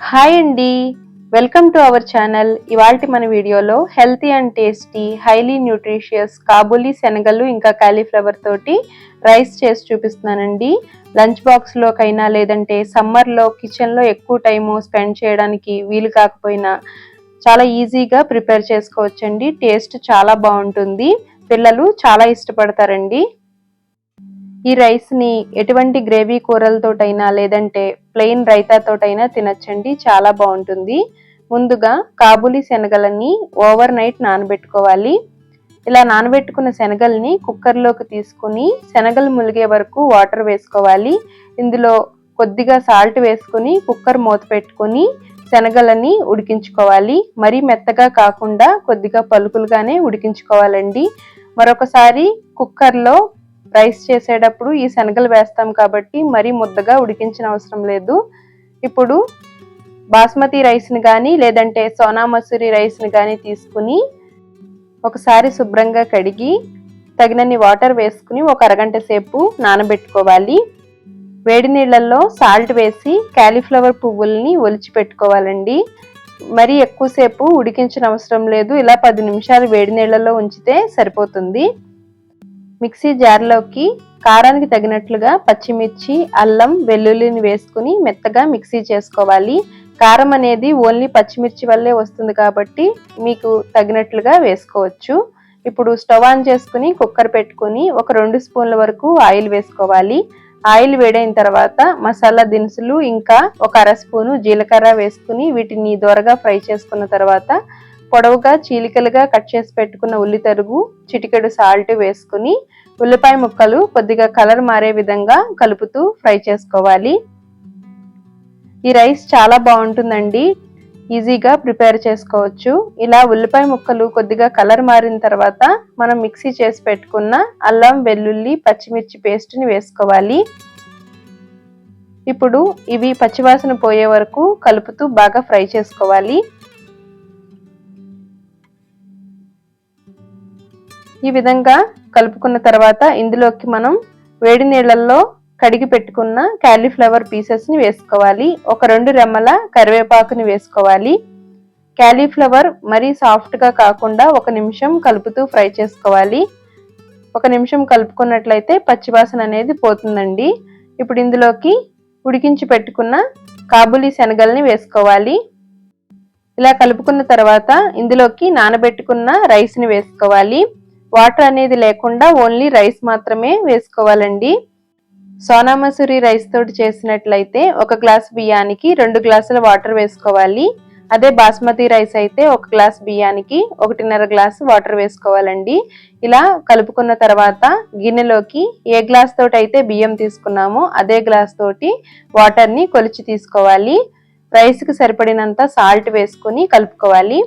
Hi అండి. Welcome to our channel. ఇవాళ మన వీడియోలో healthy and tasty highly nutritious Kabuli శనగలు ఇంకా కాలీఫ్లవర్ తోటి రైస్ చేసి చూపిస్తున్నానండి. లంచ్ బాక్స్లోకైనా లేదంటే సమ్మర్లో కిచెన్లో ఎక్కువ టైము స్పెండ్ చేయడానికి వీలు కాకపోయినా చాలా ఈజీగా ప్రిపేర్ చేసుకోవచ్చండి. టేస్ట్ చాలా బాగుంటుంది. పిల్లలు చాలా ఇష్టపడతారండి. ఈ రైస్ని ఎటువంటి గ్రేవీ కూరలతోటైనా లేదంటే ప్లెయిన్ రైతాతోటైనా తినచ్చండి. చాలా బాగుంటుంది. ముందుగా కాబూలి శనగలని ఓవర్ నైట్ నానబెట్టుకోవాలి. ఇలా నానబెట్టుకున్న శనగల్ని కుక్కర్లోకి తీసుకుని శనగలు ములిగే వరకు వాటర్ వేసుకోవాలి. ఇందులో కొద్దిగా సాల్ట్ వేసుకుని కుక్కర్ మూత పెట్టుకుని శనగలని ఉడికించుకోవాలి. మరీ మెత్తగా కాకుండా కొద్దిగా పలుకులుగానే ఉడికించుకోవాలండి. మరొకసారి కుక్కర్లో రైస్ చేసేటప్పుడు ఈ శనగలు వేస్తాం కాబట్టి మరీ ముద్దగా ఉడికించిన అవసరం లేదు. ఇప్పుడు బాస్మతి రైస్ని కానీ లేదంటే సోనా మసూరి రైస్ని కానీ తీసుకుని ఒకసారి శుభ్రంగా కడిగి తగినన్ని వాటర్ వేసుకుని ఒక అరగంట సేపు నానబెట్టుకోవాలి. వేడి నీళ్ళల్లో సాల్ట్ వేసి క్యాలీఫ్లవర్ పువ్వుల్ని ఒలిచి పెట్టుకోవాలండి. మరీ ఎక్కువసేపు ఉడికించిన అవసరం లేదు. ఇలా పది నిమిషాలు వేడి నీళ్ళల్లో ఉంచితే సరిపోతుంది. మిక్సీ జార్లోకి కారానికి తగినట్లుగా పచ్చిమిర్చి అల్లం వెల్లుల్లిని వేసుకుని మెత్తగా మిక్సీ చేసుకోవాలి. కారం అనేది ఓన్లీ పచ్చిమిర్చి వల్లే వస్తుంది కాబట్టి మీకు తగినట్లుగా వేసుకోవచ్చు. ఇప్పుడు స్టవ్ ఆన్ చేసుకుని కుక్కర్ పెట్టుకుని ఒక రెండు స్పూన్ల వరకు ఆయిల్ వేసుకోవాలి. ఆయిల్ వేడైన తర్వాత మసాలా దినుసులు ఇంకా ఒక అర స్పూను జీలకర్ర వేసుకుని వీటిని దోరగా ఫ్రై చేసుకున్న తర్వాత పొడవుగా చీలికలుగా కట్ చేసి పెట్టుకున్న ఉల్లి తరుగు చిటికెడు సాల్ట్ వేసుకుని ఉల్లిపాయ ముక్కలు కొద్దిగా కలర్ మారే విధంగా కలుపుతూ ఫ్రై చేసుకోవాలి. ఈ రైస్ చాలా బాగుంటుందండి. ఈజీగా ప్రిపేర్ చేసుకోవచ్చు. ఇలా ఉల్లిపాయ ముక్కలు కొద్దిగా కలర్ మారిన తర్వాత మనం మిక్సీ చేసి పెట్టుకున్న అల్లం వెల్లుల్లి పచ్చిమిర్చి పేస్ట్ని వేసుకోవాలి. ఇప్పుడు ఇవి పచ్చివాసన పోయే వరకు కలుపుతూ బాగా ఫ్రై చేసుకోవాలి. ఈ విధంగా కలుపుకున్న తర్వాత ఇందులోకి మనం వేడి నీళ్ళల్లో కడిగి పెట్టుకున్న క్యాలీఫ్లవర్ పీసెస్ని వేసుకోవాలి. ఒక రెండు రెమ్మల కరివేపాకుని వేసుకోవాలి. క్యాలీఫ్లవర్ మరీ సాఫ్ట్గా కాకుండా ఒక నిమిషం కలుపుతూ ఫ్రై చేసుకోవాలి. ఒక నిమిషం కలుపుకున్నట్లయితే పచ్చివాసన అనేది పోతుందండి. ఇప్పుడు ఇందులోకి ఉడికించి పెట్టుకున్న కాబులీ శనగల్ని వేసుకోవాలి. ఇలా కలుపుకున్న తర్వాత ఇందులోకి నానబెట్టుకున్న రైస్ని వేసుకోవాలి. వాటర్ అనేది లేకుండా ఓన్లీ రైస్ మాత్రమే వేసుకోవాలండి. సోనా మసూరి రైస్ తోటి చేసినట్లయితే ఒక గ్లాస్ బియ్యానికి రెండు గ్లాసుల వాటర్ వేసుకోవాలి. అదే బాస్మతి రైస్ అయితే ఒక గ్లాస్ బియ్యానికి ఒకటిన్నర గ్లాసు వాటర్ వేసుకోవాలండి. ఇలా కలుపుకున్న తర్వాత గిన్నెలోకి ఏ గ్లాస్ తోటి అయితే బియ్యం తీసుకున్నామో అదే గ్లాస్ తోటి వాటర్ని కొలిచి తీసుకోవాలి. రైస్కి సరిపడినంత సాల్ట్ వేసుకుని కలుపుకోవాలి.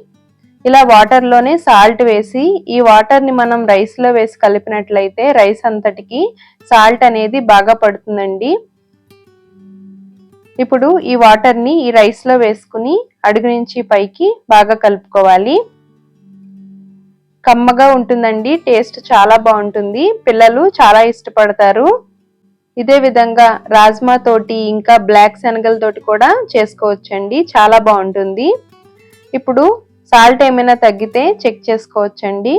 ఇలా వాటర్లోనే సాల్ట్ వేసి ఈ వాటర్ని మనం రైస్లో వేసి కలిపినట్లయితే రైస్ అంతటికి సాల్ట్ అనేది బాగా పడుతుందండి. ఇప్పుడు ఈ వాటర్ని ఈ రైస్లో వేసుకుని అడుగు నుంచి పైకి బాగా కలుపుకోవాలి. కమ్మగా ఉంటుందండి టేస్ట్ చాలా బాగుంటుంది పిల్లలు చాలా ఇష్టపడతారు. ఇదే విధంగా రాజ్మా తోటి ఇంకా బ్లాక్ శనగలతోటి కూడా చేసుకోవచ్చండి చాలా బాగుంటుంది. ఇప్పుడు సాల్ట్ ఏమైనా తగ్గితే చెక్ చేసుకోవచ్చండి.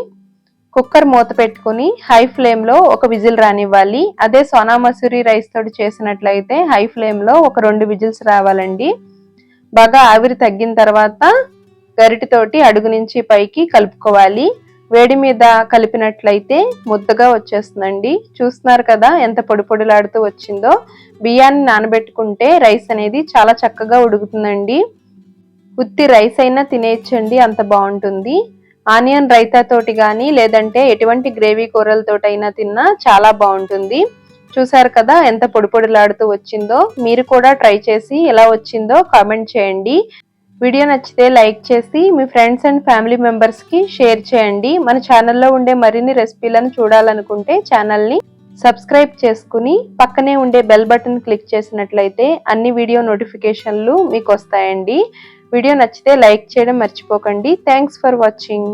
కుక్కర్ మూత పెట్టుకుని హై ఫ్లేమ్లో ఒక విజిల్ రానివ్వాలి. అదే సోనా మసూరి రైస్ తోటి చేసినట్లయితే హై ఫ్లేమ్లో ఒక రెండు విజిల్స్ రావాలండి. బాగా ఆవిరి తగ్గిన తర్వాత గరిటితోటి అడుగు నుంచి పైకి కలుపుకోవాలి. వేడి మీద కలిపినట్లయితే ముద్దగా వచ్చేస్తుందండి. చూస్తున్నారు కదా ఎంత పొడి పొడిలాడుతూ వచ్చిందో. బియ్యాన్ని నానబెట్టుకుంటే రైస్ అనేది చాలా చక్కగా ఉడుకుతుందండి. ఉత్తి రైస్ అయినా తినేయచ్చండి అంత బాగుంటుంది. ఆనియన్ రైతా తోటి కానీ లేదంటే ఎటువంటి గ్రేవీ కూరలతోటైనా తిన్నా చాలా బాగుంటుంది. చూసారు కదా ఎంత పొడిపొడిలాడుతూ వచ్చిందో? మీరు కూడా ట్రై చేసి ఎలా వచ్చిందో కామెంట్ చేయండి. వీడియో నచ్చితే లైక్ చేసి మీ ఫ్రెండ్స్ అండ్ ఫ్యామిలీ మెంబర్స్కి షేర్ చేయండి. మన ఛానల్లో ఉండే మరిన్ని రెసిపీలను చూడాలనుకుంటే ఛానల్ని సబ్స్క్రైబ్ చేసుకుని పక్కనే ఉండే బెల్ బటన్ క్లిక్ చేసినట్లయితే అన్ని వీడియో నోటిఫికేషన్లు మీకు వస్తాయండి. వీడియో నచ్చితే లైక్ చేయడం మర్చిపోకండి. Thanks for watching